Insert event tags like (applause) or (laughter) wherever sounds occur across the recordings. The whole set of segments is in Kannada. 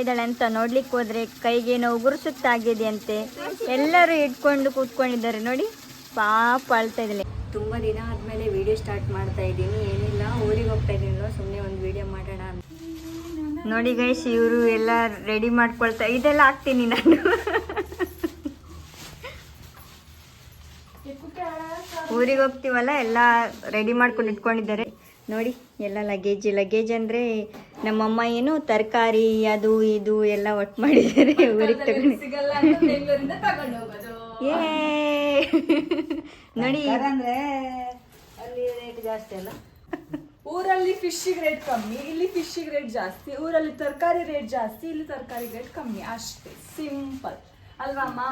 ಇದ್ದಾಳೆ ಅಂತ ನೋಡ್ಲಿಕ್ಕೆ ಹೋದ್ರೆ ಕೈಗೆ ಏನೋ ಉಗುರು ಸುತ್ತಾಗಿದೆ ಅಂತೆ ಎಲ್ಲರೂ ಇಟ್ಕೊಂಡು ಕೂತ್ಕೊಂಡಿದ್ದಾರೆ ನೋಡಿ. ಪಾಪ ಅಳ್ತಾ ಇದ್ದಾಳೆ ತುಂಬ ದಿನ ಆದ್ಮೇಲೆ ವಿಡಿಯೋ ಸ್ಟಾರ್ಟ್ ಮಾಡ್ತಾ ಇದ್ದೀನಿ. ಏನಿಲ್ಲ ಊರಿಗೆ ಹೋಗ್ತಾ ಇದ್ದೀನಿ ಸುಮ್ಮನೆ ಒಂದು ವಿಡಿಯೋ ಮಾಡೋಣ ಅಂತ. ನೋಡಿ ಗೈಸ್ ಇವರು ಎಲ್ಲ ರೆಡಿ ಮಾಡ್ಕೊಳ್ತಾ ಇದೆಲ್ಲ ಹಾಕ್ತೀನಿ ನಾನು. ಊರಿಗೆ ಹೋಗ್ತೀವಲ್ಲ ಎಲ್ಲ ರೆಡಿ ಮಾಡ್ಕೊಂಡು ಇಟ್ಕೊಂಡಿದ್ದಾರೆ. ನೋಡಿ ಎಲ್ಲ ಲಗೇಜ್ ಲಗೇಜ್ ಅಂದರೆ ನಮ್ಮಮ್ಮ ಏನು ತರಕಾರಿ ಅದು ಇದು ಎಲ್ಲ ಒಟ್ಟು ಮಾಡಿದ್ದಾರೆ ಊರಿಗೆ ತಗೊಂಡು. ಏ ನೋಡಿ ಅಂದ್ರೆ ಅಲ್ಲಿ ರೇಟ್ ಜಾಸ್ತಿ ಅಲ್ಲ? ಊರಲ್ಲಿ ಫಿಶಿಗೆ ರೇಟ್ ಕಮ್ಮಿ ಇಲ್ಲಿ ಫಿಶಿಗೆ ರೇಟ್ ಜಾಸ್ತಿ ಊರಲ್ಲಿ ತರಕಾರಿ ರೇಟ್ ಜಾಸ್ತಿ ಇಲ್ಲಿ ತರಕಾರಿ ರೇಟ್ ಕಮ್ಮಿ ಅಷ್ಟೇ ಸಿಂಪಲ್ ಅಲ್ವಾ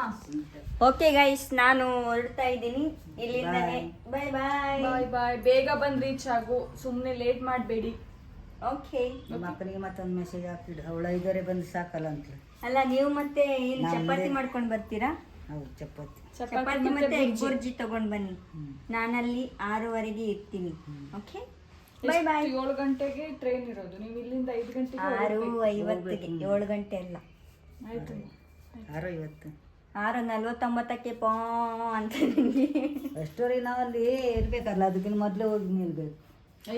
ಓಕೆ ಗೈಸ್ ನಾನು ಹೊರಡ್ತಾ ಇದ್ದೀನಿ. ಇಲ್ಲಿಂದಾನೆ ಬಾಯ್ ಬಾಯ್ ಬಾಯ್ ಬಾಯ್ ಬೇಗ ಬಂದ್ ರೀಚ್ ಆಗು. ಸುಮ್ಮನೆ ಲೇಟ್ ಮಾಡಬೇಡಿ. ಓಕೆ ನಿಮ್ಮ ಅಕ್ಕನಿಗೆ ಮತ್ತೊಂದು ಮೆಸೇಜ್ ಹಾಕ್ತಿಡು ಅವಳ ಐದುವರೆ ಬಂದು ಸಾಕಲ್ಲ ಅಂತ. ಅಲ್ಲ ನೀವು ಮತ್ತೆ ಏನು ಚಪಾತಿ ಮಾಡ್ಕೊಂಡು ಬರ್ತೀರಾ? ಹೌದು ಚಪಾತಿ. ಚಪಾತಿ ಮತ್ತೆ ಎಗ್ ಬುರ್ಜಿ ತಗೊಂಡ್ ಬನ್ನಿ. ನಾನಲ್ಲಿ ಆರೂವರೆಗೆ ಇರ್ತೀನಿ. ಓಕೆ ಬೈ ಬಾಯ್ ಏಳು ಗಂಟೆಗೆ ಟ್ರೈನ್ ಇರೋದು. ನೀವು ಇಲ್ಲಿಂದ ಐದು ಗಂಟೆಗೆ ಆರು ಐವತ್ತಿಗೆ ಏಳು ಗಂಟೆ ಅಲ್ಲ. ಆಯ್ತು. ಆರು ಇವತ್ತು ಆರು ನಲ್ವತ್ತೊಂಬತ್ತಕ್ಕೆ ಪೋ ಅಂತ ನಿಮಗೆ ಅಷ್ಟೋರಿಗೆ ನಾವು ಅಲ್ಲಿ ಇರ್ಬೇಕಲ್ಲ ಅದಕ್ಕಿಂತ ಮೊದಲೇ ಹೋಗಿ ನಿಲ್ಬೇಕು.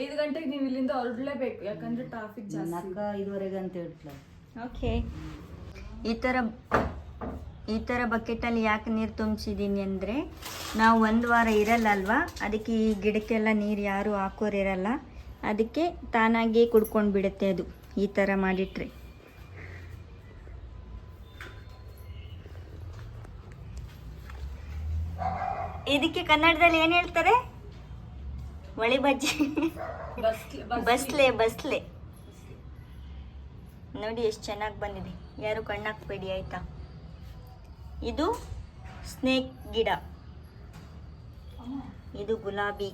ಐದು ಗಂಟೆಗೆ ನೀವು ಇಲ್ಲಿಂದ ಹೊರಡಲೇಬೇಕು ಯಾಕಂದ್ರೆ ಟ್ರಾಫಿಕ್ ಜಾಸ್ತಿ. ಅಕ್ಕ ಐದುವರೆಗೆ ಅಂತ ಹೇಳ್ತಾರೆ ಓಕೆ. ಈ ಥರ ಈ ಥರ ಬಕೆಟಲ್ಲಿ ಯಾಕೆ ನೀರು ತುಂಬಿಸಿದ್ದೀನಿ ಅಂದರೆ ನಾವು ಒಂದು ವಾರ ಇರಲ್ಲ ಅಲ್ವಾ ಅದಕ್ಕೆ ಈ ಗಿಡಕ್ಕೆಲ್ಲ ನೀರು ಯಾರು ಹಾಕೋರಿರಲ್ಲ. ಅದಕ್ಕೆ ತಾನಾಗೇ ಕುಡ್ಕೊಂಡು ಬಿಡುತ್ತೆ ಅದು. ಈ ಥರ ಮಾಡಿಟ್ರೆ. ಇದಕ್ಕೆ ಕನ್ನಡದಲ್ಲಿ ಏನು ಹೇಳ್ತಾರೆ? ಒಳಿ ಬಜ್ಜಿ. ಬಸ್ಲೆ ಬಸ್ಲೆ. ನೋಡಿ ಎಷ್ಟು ಚೆನ್ನಾಗಿ ಬಂದಿದೆ. ಯಾರು ಕಣ್ಣಾಕ್ಬೇಡಿ ಆಯ್ತಾ? ಇದು ಸ್ನೇಕ್ ಗಿಡ. ಇದು ಗುಲಾಬಿ.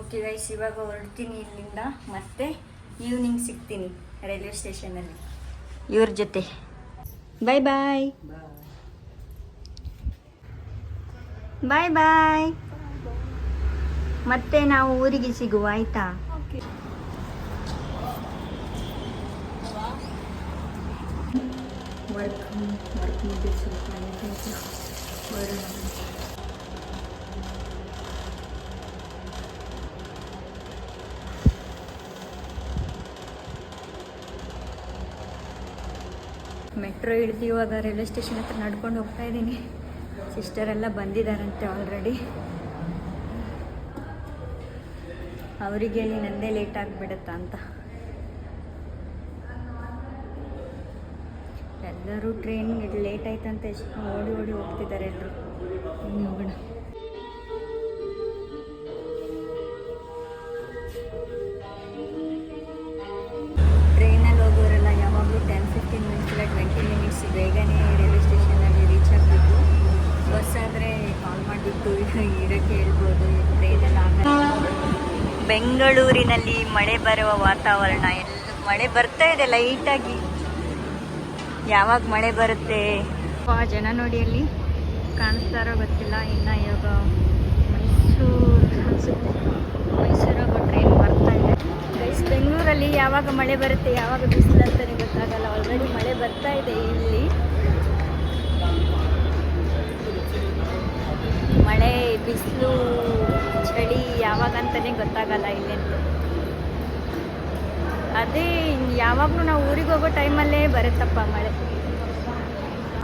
ಓಕೆ ಗೈಸ್ ಇವಾಗ ಹೊರಡ್ತೀನಿ ಇಲ್ಲಿಂದ. ಮತ್ತೆ ಈವ್ನಿಂಗ್ ಸಿಗ್ತೀನಿ ರೈಲ್ವೆ ಸ್ಟೇಷನಲ್ಲಿ ಇವ್ರ ಜೊತೆ. ಬಾಯ್ ಬಾಯ್ ಬಾಯ್ ಬಾಯ್ ಮತ್ತೆ ನಾವು ಊರಿಗೆ ಸಿಗುವ ಆಯ್ತಾ? ಮೆಟ್ರೋ ಇಳಿದು ಇವಾಗ ರೈಲ್ವೆ ಸ್ಟೇಷನ್ ಹತ್ರ ನಡ್ಕೊಂಡು ಹೋಗ್ತಾ ಇದ್ದೀನಿ. ಸಿಸ್ಟರ್ ಎಲ್ಲ ಬಂದಿದ್ದಾರಂತೆ ಆಲ್ರೆಡಿ ಅವರಿಗೆ ಹೇಳಿ ನಂದೇ ಲೇಟ್ ಆಗಿಬಿಡುತ್ತಾ ಅಂತ. ಎಲ್ಲರೂ ಟ್ರೈನ್ ಲೇಟ್ ಆಯ್ತಂತ. ಎಷ್ಟು ಓಡಿ ಓಡಿ ಹೋಗ್ತಿದ್ದಾರೆ ಎಲ್ಲರೂ ಬೆಂಗಳೂರಿನಲ್ಲಿ ಮಳೆ ಬರುವ ವಾತಾವರಣ. ಎಲ್ಲ ಮಳೆ ಬರ್ತಾ ಇದೆ ಲೈಟಾಗಿ ಯಾವಾಗ ಮಳೆ ಬರುತ್ತೆ? ಆ ಜನ ನೋಡಿ ಅಲ್ಲಿ ಕಾಣಿಸ್ತಾರೋ ಗೊತ್ತಿಲ್ಲ. ಇನ್ನು ಇವಾಗ ಮೈಸೂರು ಮೈಸೂರಾಗ ಟ್ರೈನ್ ಬರ್ತಾ ಇದೆ? ಬೆಂಗಳೂರಲ್ಲಿ ಯಾವಾಗ ಮಳೆ ಬರುತ್ತೆ, ಯಾವಾಗ ಬಿಸಿಲು ಅಂತಲೇ ಗೊತ್ತಾಗಲ್ಲ. ಆಲ್ರೆಡಿ ಮಳೆ ಬರ್ತಾ ಇದೆ ಇಲ್ಲಿ. ಮಳೆ, ಬಿಸಿಲು, ಚಳಿ ಯಾವಾಗ ಅಂತಲೇ ಗೊತ್ತಾಗಲ್ಲ ಇಲ್ಲಂತೂ ಅದೇ ಯಾವಾಗಲೂ ನಾವು ಊರಿಗೆ ಹೋಗೋ ಟೈಮಲ್ಲೇ ಬರುತ್ತಪ್ಪ ಮಳೆ.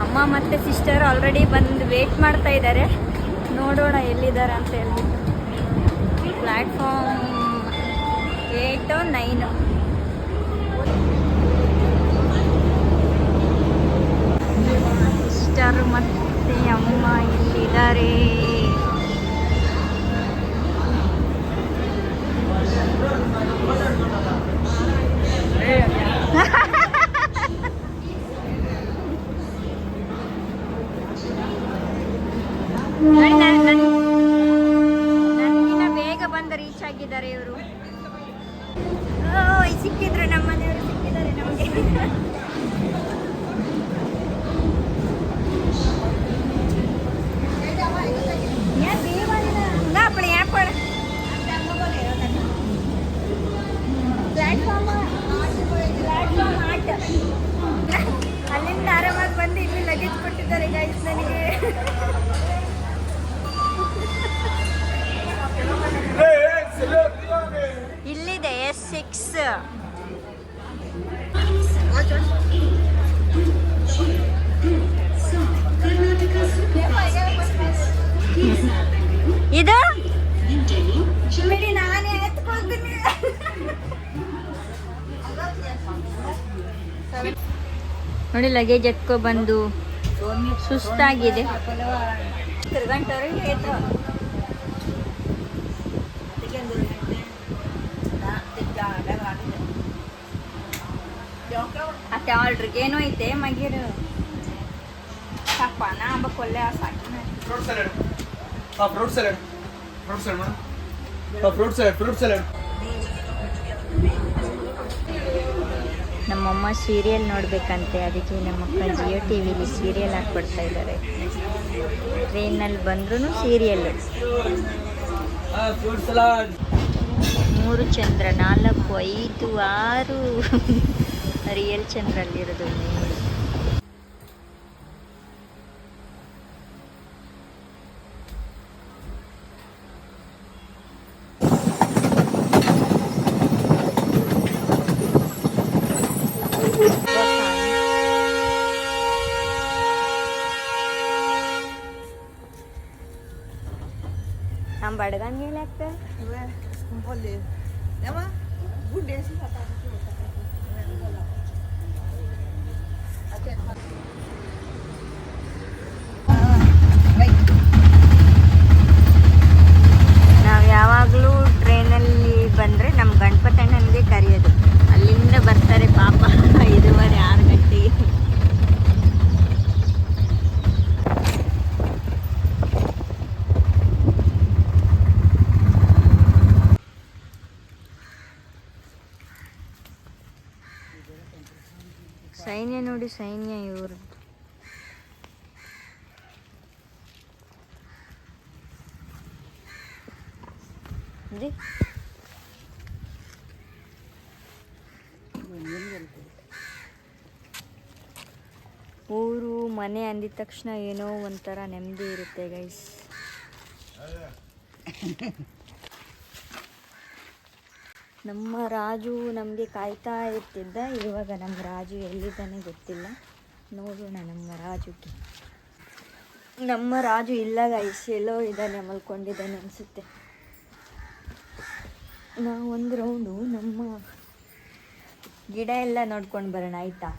ಅಮ್ಮ ಮತ್ತು ಸಿಸ್ಟರ್ ಆಲ್ರೆಡಿ ಬಂದು ವೇಟ್ ಮಾಡ್ತಾ ಇದ್ದಾರೆ ನೋಡೋಣ ಎಲ್ಲಿದ್ದಾರೆ ಅಂತ ಹೇಳಿ. ಪ್ಲ್ಯಾಟ್ಫಾರ್ಮ್ ಏಟು ನೈನು ಸಿಸ್ಟರ್ ಮತ್ತು ಅಮ್ಮ ಇಲ್ಲಿದ್ದಾರೆ Yeah. (laughs) (laughs) ನೋಡಿ ಲಗೇಜ್ ಎತ್ಕೊ ಬಂದು ಸುಸ್ತಾಗಿದೆ. ಅತ್ತೆ ಏನೋ ಐತೆ ಮಗಿರು ಸಾಕಪ್ಪ ಹಬ್ಬ ಕೊಲ್ಲೆ ಸಾಕಿನ. Fruit salad fruit salad fruit salad fruit salad fruit salad ನಮ್ಮಮ್ಮ ಸೀರಿಯಲ್ ನೋಡಬೇಕಂತೆ. ಅದಕ್ಕೆ ನಮ್ಮಕ್ಕ ಜಿಯೋ ಟಿ ವಿಲಿ ಸೀರಿಯಲ್ ಹಾಕ್ಬಿಡ್ತಾ ಇದ್ದಾರೆ. ಟ್ರೈನಲ್ಲಿ ಬಂದ್ರೂ ಸೀರಿಯಲ್ಲು ಮೂರು ಚಂದ್ರ, ನಾಲ್ಕು, ಐದು, ಆರು. (laughs) ರಿಯಲ್ ಚಂದ್ರಲ್ಲಿರೋದು. ಮೂರು ನಮ್ಮ ಬಡಗನ್ ಹೇಳಕ್ಕೆ ನಾವು ಯಾವಾಗಲೂ ಟ್ರೈನಲ್ಲಿ ಬಂದರೆ ನಮ್ಮ ಗಣಪತಣ್ಣನಿಗೆ ಕರೆಯೋದು ಅಲ್ಲಿಂದ ಬರ್ತಾರೆ ಪಾಪ ಐದೂವರೆ ಆರು ಗಂಟೆಗೆ ಸೈನ್ಯ ನೋಡಿ ಸೈನ್ಯ ಇವ್ರದ್ದು ಊರು, ಮನೆ ಅಂದಿದ ತಕ್ಷಣ ಏನೋ ಒಂಥರ ನೆಮ್ಮದಿ ಇರುತ್ತೆ ಗೈಸ್ ನಮ್ಮ ರಾಜು ನಮಗೆ ಕಾಯ್ತಾ ಇರ್ತಿದ್ದ. ಇವಾಗ ನಮ್ಮ ರಾಜು ಎಲ್ಲಿದ್ದಾನೆ ಗೊತ್ತಿಲ್ಲ. ನೋಡೋಣ ನಮ್ಮ ರಾಜುಗೆ. ನಮ್ಮ ರಾಜು ಇಲ್ಲ ಗೈಸ್ ಎಲ್ಲೋ ಇದ್ದಾನೆ, ಮಲ್ಕೊಂಡಿದ್ದಾನೆ ಅನಿಸುತ್ತೆ. ನಾವು ಒಂದು ರೌಂಡು ನಮ್ಮ ಗಿಡ ಎಲ್ಲ ನೋಡ್ಕೊಂಡು ಬರೋಣ, ಆಯ್ತಾ?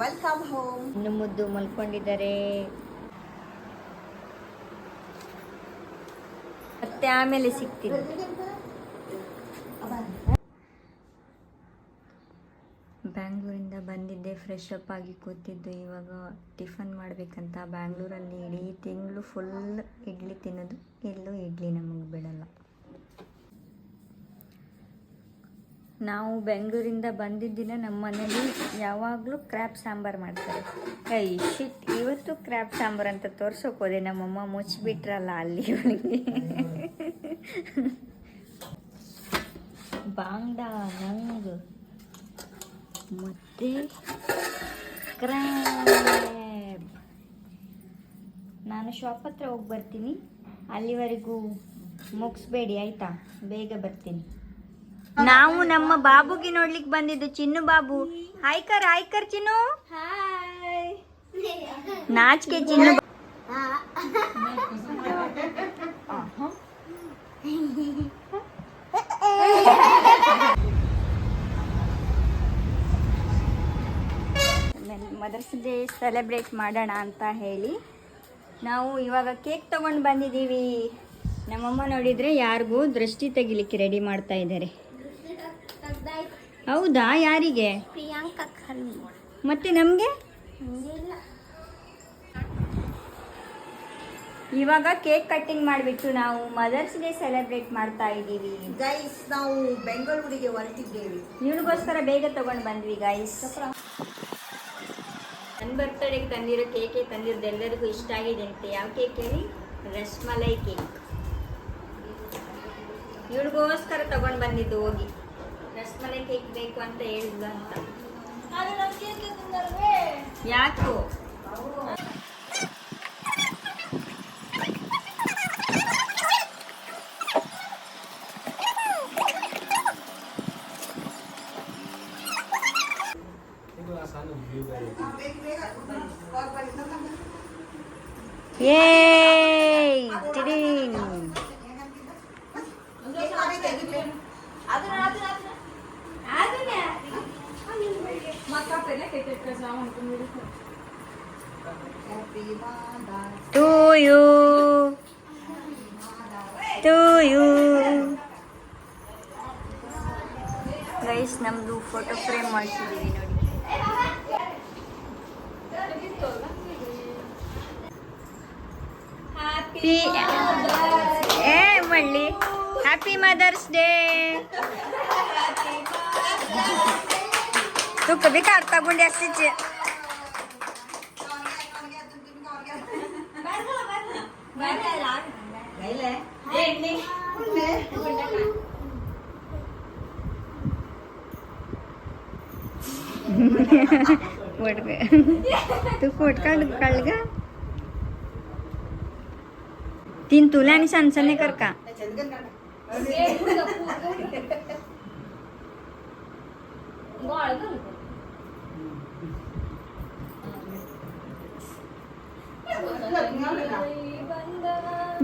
ವೆಲ್ಕಮ್ ಹೋಮ್ ಇನ್ನು ಮುದ್ದು ಮಲ್ಕೊಂಡಿದ್ದಾರೆ. ಮತ್ತೆ ಆಮೇಲೆ ಸಿಗ್ತೀನಿ ಬ್ಯಾಂಗ್ಳೂರಿಂದ ಬಂದಿದ್ದೆ ಫ್ರೆಶ್ ಅಪ್ ಆಗಿ ಕೂತಿದ್ದು ಇವಾಗ ಟಿಫನ್ ಮಾಡಬೇಕಂತ ಬ್ಯಾಂಗ್ಳೂರಲ್ಲಿ ಇಡೀ ತಿಂಗಳು ಫುಲ್ ಇಡ್ಲಿ ತಿನ್ನೋದು. ಎಲ್ಲೂ ಇಡ್ಲಿ ನಮಗೆ ಬಿಡಲ್ಲ. ನಾವು ಬೆಂಗಳೂರಿಂದ ಬಂದಿದ್ದ ದಿನ ನಮ್ಮ ಮನೇಲಿ ಯಾವಾಗಲೂ ಕ್ರ್ಯಾಪ್ ಸಾಂಬಾರು ಮಾಡ್ತಾರೆ. ಕೈ ಶಿಟ್ ಇವತ್ತು ಕ್ರ್ಯಾಪ್ ಸಾಂಬಾರು ಅಂತ ತೋರ್ಸೋಕೆ ಹೋದೆ. ನಮ್ಮಮ್ಮ ಮುಚ್ಚಿಬಿಟ್ರಲ್ಲ ಅಲ್ಲಿ ಬಾಂಗ್ಡಾ ಬಾಂಗ್ಡ ನಂಗ್. ಮತ್ತೆ ಕ್ರ್ಯಾಬ್ ನಾನು ಶಾಪ್ ಹತ್ರ ಹೋಗಿ ಬರ್ತೀನಿ. ಅಲ್ಲಿವರೆಗೂ ಮುಗಿಸ್ಬೇಡಿ ಆಯ್ತಾ? ಬೇಗ ಬರ್ತೀನಿ. ನಾವು ನಮ್ಮ ಬಾಬುಗೆ ನೋಡ್ಲಿಕ್ಕೆ ಬಂದಿದ್ದು ಚಿನ್ನು ಬಾಬು. ಹಾಯ್ಕರ್ ಹಾಯ್ಕರ್ ಚಿನ್ನು. ನಾಚಿಕೆ ಚಿನ್ನು (laughs) ಮದರ್ಸ್ ಡೇ ಸೆಲೆಬ್ರೇಟ್ ಮಾಡೋಣ ಅಂತ ಹೇಳಿ. ನಾವು ಇವಾಗ ಕೇಕ್ ತೊಗೊಂಡು ಬಂದಿದ್ದೀವಿ. ನಮ್ಮಮ್ಮ ನೋಡಿದರೆ ಯಾರಿಗೂ ದೃಷ್ಟಿ ತೆಗಿಲಿಕ್ಕೆ ರೆಡಿ ಮಾಡ್ತಾ ಇದ್ದಾರೆ. ಹೌದಾ? ಯಾರಿಗೆ? ಮತ್ತೆ ನಮಗೆ? ಇವಾಗ ಕೇಕ್ ಕಟ್ಟಿಂಗ್ ಮಾಡಿಬಿಟ್ಟು ನಾವು ಮದರ್ಸ್ ಡೇ ಸೆಲೆಬ್ರೇಟ್ ಮಾಡ್ತಾ ಇದ್ದೀವಿ. ಗೈಸ್ ನಾವು ಬೆಂಗಳೂರಿಗೆ ಹೊರಟಿದ್ದೇವೆ. ಇವಳಿಗೋಸ್ಕರ ಬೇಗ ತಗೊಂಡು ಬಂದ್ವಿ ಗೈಸ್ ಬರ್ತಡೆಗೆ ತಂದಿರೋ ಕೇಕೆ ತಂದಿರೋದು ಎಲ್ಲರಿಗೂ ಇಷ್ಟ ಆಗಿದೆ ಅಂತೆ ಯಾವ ಕೇಕ್ ಹೇಳಿ? ರಸ್ಮಲೈ ಕೇಕ್. ಇವಳಿಗೋಸ್ಕರ ತಗೊಂಡು ಬಂದಿದ್ದು ಹೋಗಿ. ರಸ್ಮಲೈ ಕೇಕ್ ಬೇಕು ಅಂತ ಹೇಳಿದ್ಲು ಅಂತ. ಯಾಕೋ? ಏಯ್ ಟಿಡಿಂಗ್. To you to you guys ನಮ್ದು ಫೋಟೋ ಫ್ರೇಮ್ ಮಾಡ್ಸಿದೀವಿ ನೋಡಿ హ్యాపీ ఏ మళ్ళీ హ్యాపీ మదర్స్ డే तुक भी काढता गुंड्या (laughs) तू फोट काढ काढ का तीन तुला आणि सनसने कर का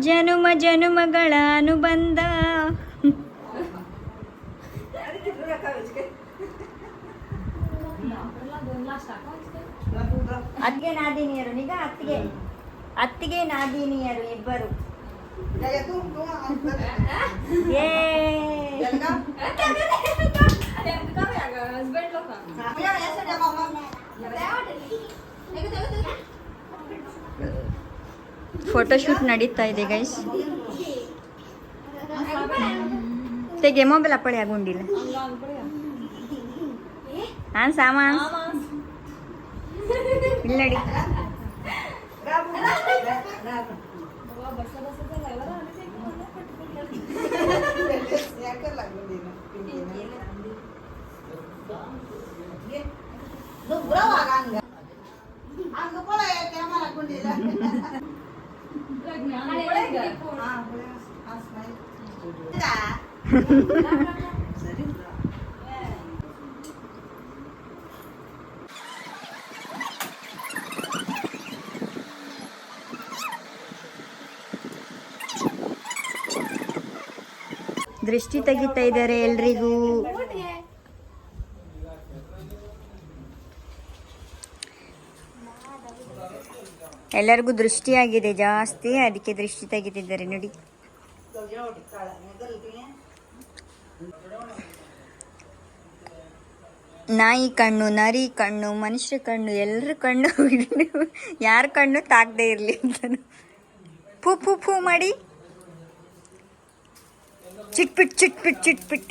ಜನುಮ ಜನುಮಗಳ ಅನುಬಂಧ ಅತ್ತಿಗೆ ನಾದಿನಿಯರು ನಿಗ ಅತ್ತಿಗೆ ಅತ್ತಿಗೆ ನಾದಿನಿಯರು ಇಬ್ಬರು ಏ ಹಸ್ಬೆಂಡ್ ಲೋಕ ಫೋಟೋಶೂಟ್ ನಡೀತಾ ಇದೆ ಗೈಸ್ ತೆಗೆ ಮೊಬೈಲ್ ಅಪ್ಪಳೆ ಆಗೊಂಡಿಲ್ಲ. ಹಾಂ ಸಾಮಾನ್ ಇಲ್ಲ ನಡಿ ದೃಷ್ಟಿ ತೆಗಿತಾ ಇದ್ದಾರೆ ಎಲ್ರಿಗೂ. ಎಲ್ಲರಿಗೂ ದೃಷ್ಟಿಯಾಗಿದೆ ಜಾಸ್ತಿ, ಅದಕ್ಕೆ ದೃಷ್ಟಿ ತೆಗೆದಿದ್ದಾರೆ, ನೋಡಿ. ನಾಯಿ ಕಣ್ಣು, ನರಿ ಕಣ್ಣು, ಮನುಷ್ಯ ಕಣ್ಣು, ಎಲ್ಲರ ಕಣ್ಣು, (laughs) ಯಾರ ಕಣ್ಣು ತಾಗದೆ ಇರಲಿ ಅಂತ ಪೂ ಪೂ ಪೂ ಮಾಡಿ. ಚಿಟ್ಪಿಟ್ ಚಿಟ್ಪಿಟ್ ಚಿಟ್ಪಿಟ್.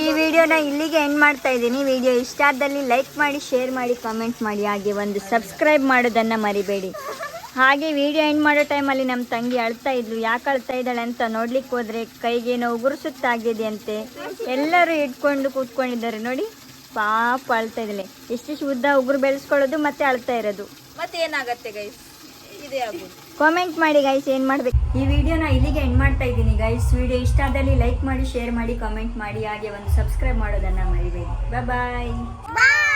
ಈ ವಿಡಿಯೋನ ಇಲ್ಲಿಗೆ ಎಂಡ್ ಮಾಡ್ತಾ ಇದ್ದೀನಿ. ವಿಡಿಯೋ ಇಷ್ಟ ಆದಲ್ಲಿ ಲೈಕ್ ಮಾಡಿ ಶೇರ್ ಮಾಡಿ ಕಮೆಂಟ್ ಮಾಡಿ. ಹಾಗೆ ಒಂದು ಸಬ್ಸ್ಕ್ರೈಬ್ ಮಾಡೋದನ್ನು ಮರಿಬೇಡಿ. ಹಾಗೆ ವಿಡಿಯೋ ಎಂಡ್ ಮಾಡೋ ಟೈಮಲ್ಲಿ ನಮ್ಮ ತಂಗಿ ಅಳ್ತಾ ಇದ್ಲು. ಯಾಕೆ ಅಳ್ತಾ ಇದ್ದಾಳೆ ಅಂತ ನೋಡ್ಲಿಕ್ಕೆ ಹೋದ್ರೆ ಕೈಗೇನೋ ಉಗುರು ಸುತ್ತಾಗಿದೆ ಅಂತೆ ಎಲ್ಲರೂ ಇಟ್ಕೊಂಡು ಕೂತ್ಕೊಂಡಿದ್ದಾರೆ ನೋಡಿ. ಪಾಪ ಅಳ್ತಾ ಇದ್ದಾಳೆ. ಇಷ್ಟಿಷ್ಟು ಉದ್ದ ಉಗುರು ಬೆಳೆಸ್ಕೊಳ್ಳೋದು ಮತ್ತೆ ಅಳ್ತಾ ಇರೋದು. ಮತ್ತೆ ಏನಾಗತ್ತೆ ಗೈಸ್ ಕಾಮೆಂಟ್ ಮಾಡಿ ಗೈಸ್ ಏನು ಮಾಡ್ಬೇಕು? ಈ ವಿಡಿಯೋನ ಇಲ್ಲಿಗೆ ಎಂಡ್ ಮಾಡ್ತಾ ಇದ್ದೀನಿ ಗೈಸ್ ವಿಡಿಯೋ ಇಷ್ಟ ಆದಲ್ಲಿ ಲೈಕ್ ಮಾಡಿ ಶೇರ್ ಮಾಡಿ ಕಾಮೆಂಟ್ ಮಾಡಿ ಹಾಗೆ ಒಂದು ಸಬ್ಸ್ಕ್ರೈಬ್ ಮಾಡೋದನ್ನು ಮರಿಬೇಡಿ. ಬಾಯ್ ಬಾಯ್